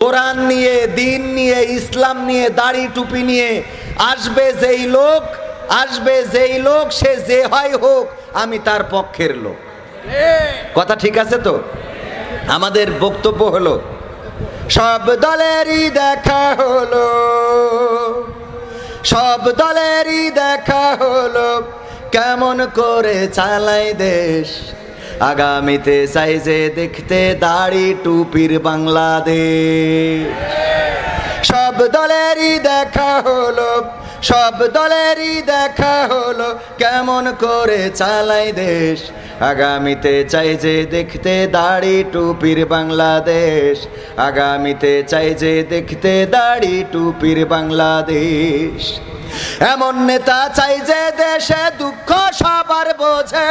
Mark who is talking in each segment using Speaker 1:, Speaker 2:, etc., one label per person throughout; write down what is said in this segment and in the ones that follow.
Speaker 1: কোরআন নিয়ে, দিন নিয়ে, ইসলাম নিয়ে, দাড়ি টুপি নিয়ে, আসবে যেই লোক, আসবে যেই লোক, সে যে হয় হোক, আমি তার পক্ষের লোক। কথা ঠিক আছে তো? আমাদের বক্তব্য হলো, সব দলেরই দেখা হলো, সব দলেরই দেখা হলো, কেমন করে চালাই দেশ আগামীতে চাই যে দেখতে দাড়ি টুপির বাংলাদেশ। সব দলেরই দেখা হলো, সব দলেরই দেখা হলো, কেমন করে চালাই দেশ। আগামীতে চাই যে দেখতে দাড়ি টুপির বাংলাদেশ। আগামীতে চাই যে দেখতে দাড়ি টুপির বাংলাদেশ। এমন নেতা চাই যে দেশে দুঃখ সবার বোঝে।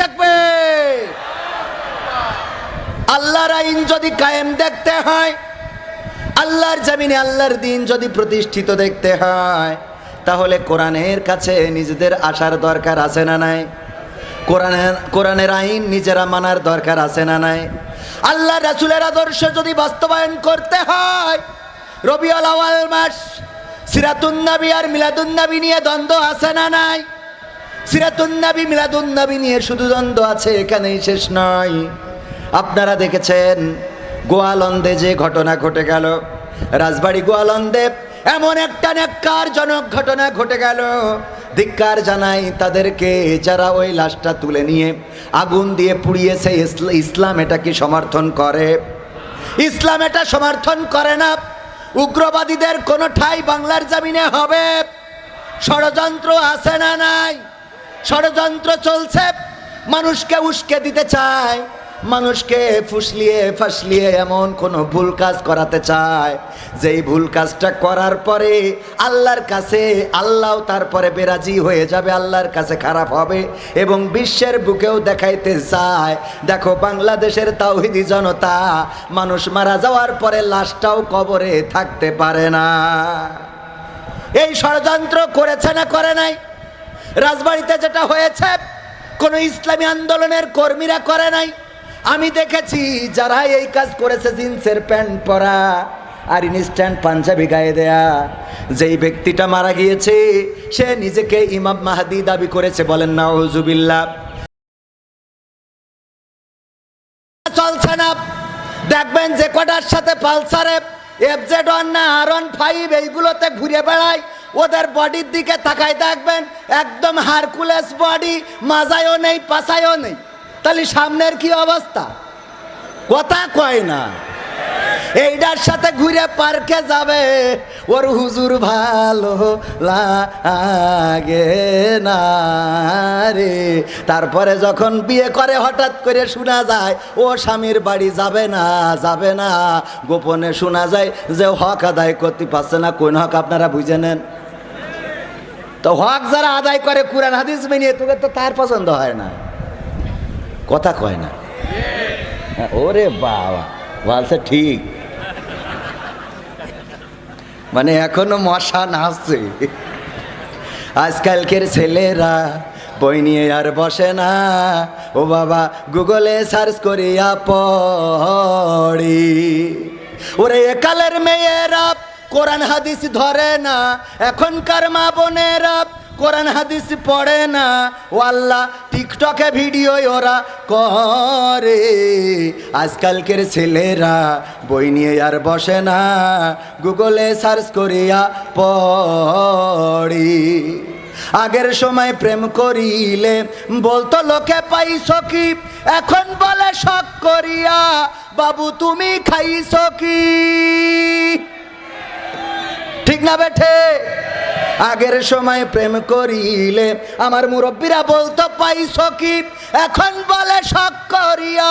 Speaker 1: থাকবে। আল্লাহর আইন যদি কায়েম দেখতে হয়, আল্লাহর জামিনে আল্লাহর দিন যদি প্রতিষ্ঠিত দেখতে হয়, তাহলে কোরআনের কাছে নিজেদের আসার দরকার আছে না নাই? কোরআনের কোরআনের আইন নিজেরা মানার দরকার আছে না নাই? আল্লাহ রাসুলের আদর্শ যদি বাস্তবায়ন করতে হয়, রবিউল আওয়াল মাস সিরাতুন্নাবি আর মিলাদুন্নাবি নিয়ে দ্বন্দ্ব আছে না নাই? সিরাতুন্নাবি মিলাদুন্নাবি নিয়ে শুধু দ্বন্দ্ব আছে, এখানেই শেষ নয়। আপনারা দেখেছেন, গোয়ালন্দে যে ঘটনা ঘটে গেল। রাজবাড়ি গোয়ালন্দে এমন একটা ন্যাক্কারজনক ঘটনা ঘটে গেল। ধিক্কার জানাই তাদেরকে, যারা ওই লাশটা তুলে নিয়ে আগুন দিয়ে পুড়িয়েছে ইসলা- ইসলাম এটা কি সমর্থন করে। ইসলাম এটা সমর্থন করে না। উগ্রবাদীদের কোনো ঠাই বাংলার জামিনে হবে। ষড়যন্ত্র আছে না নাই? ষড়যন্ত্র চলছে, মানুষকে উস্কে দিতে চায়, মানুষকে ফুসলিয়ে ফাসলিয়ে এমন কোনো ভুল কাজ করাতে চায়। যেই ভুল কাজটা করার পরে আল্লাহর কাছে আল্লাহ তারপরে বেরাজি হয়ে যাবে, আল্লাহর কাছে খারাপ হবে এবং বিশ্বের বুকেও দেখাইতে চায়। দেখো বাংলাদেশের তাওহিদি জনতা, মানুষ মারা যাওয়ার পরে লাশটাও কবরে থাকতে পারে না। এই ষড়যন্ত্র করেছে না করে নাই? রাজবাড়িতে যেটা হয়েছে, কোনো ইসলামী আন্দোলনের কর্মীরা করে নাই। আমি দেখেছি যারা এই কাজ করেছে জিন্সের প্যান্ট পরা আর ইনস্ট্যান্ট পাঞ্জাবি গায়ে দেয়া। যেই ব্যক্তিটা মারা গিয়েছে, সে নিজেকে ইমাম মাহাদি দাবি করেছে, বলেন না ওজুবিল্লা চলছে না। দেখবেন যে কটার সাথে পালসারে, এফজেড ওয়ান না, আর ওয়ান ফাইভ, এইগুলোতে ঘুরে বেড়ায়। ওদের বডির দিকে তাকাই দেখবেন, একদম হারকুলেস বডি, মাজায়ও নেই পাশায়ও নেই। তাহলে সামনের কি অবস্থা? কথা কয় না। এইটার সাথে ঘুরে পার্কে যাবে। ওর হুজুর ভালো লাগে না রে। তারপরে যখন বিয়ে করে হঠাৎ করে শোনা যায় ও স্বামীর বাড়ি যাবে না যাবে না। গোপনে শোনা যায় যে হক আদায় করতে পারছে না। কোন হক আপনারা বুঝে নেন? তো হক যারা আদায় করে কোরআন হাদিস মেনিয়ে তোকে তো তার পছন্দ হয় না। কথা কয় না। হ্যাঁ, ওরে বাবা বলছে ঠিক। মানে এখনও মশা নাচছে। আজকালকের ছেলেরা বই নিয়ে আর বসে না। ও বাবা, গুগলে সার্চ করিয়া পড়ি। ওরে একালের মেয়েরা, কোরআন হাদিস ধরে না। এখনকার মা বোনেরা কোরআন হাদিস পড়ে না, ও আল্লাহ, টিকটকে ভিডিও ওরা করে। আজকালকের ছেলেরা বই নিয়ে আর বসে না, গুগলে সার্চ করিয়া পড়ি। আগের সময় প্রেম করিলে বলতো, লোকে পাইছ কি? এখন বলে শখ করিয়া, বাবু তুমি খাইছ কি? ঠিক না বেঠে? আগের সময় প্রেম করিলে আমার মুরব্বীরা বলতো পাইছ কি? এখন বলে শখ করিয়া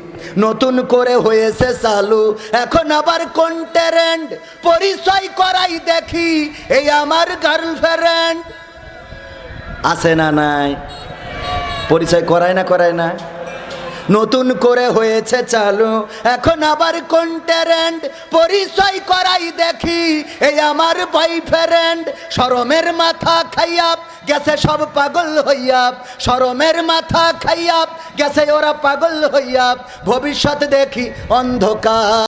Speaker 1: নতুন করে হয়েছে চালু। এখন আবার কোন ট্যারেন্ট পরিচয় করাই দেখি, এই আমার গার্লফ্রেন্ড আছে না নাই? পরিচয় করায় না করায় না? নতুন করে হয়েছে চালু। এখন আবার কোন ট্যারেন্ট পরিচয় করাই দেখি, এই আমার বয়ফ্রেন্ড শরমের মাথা খাইয়াপ গেছে সব পাগল হইয়াপ সরমের মাথা খাইয়াপ গেছে ওরা পাগল হইয়াপ ভবিষ্যৎ দেখি অন্ধকার।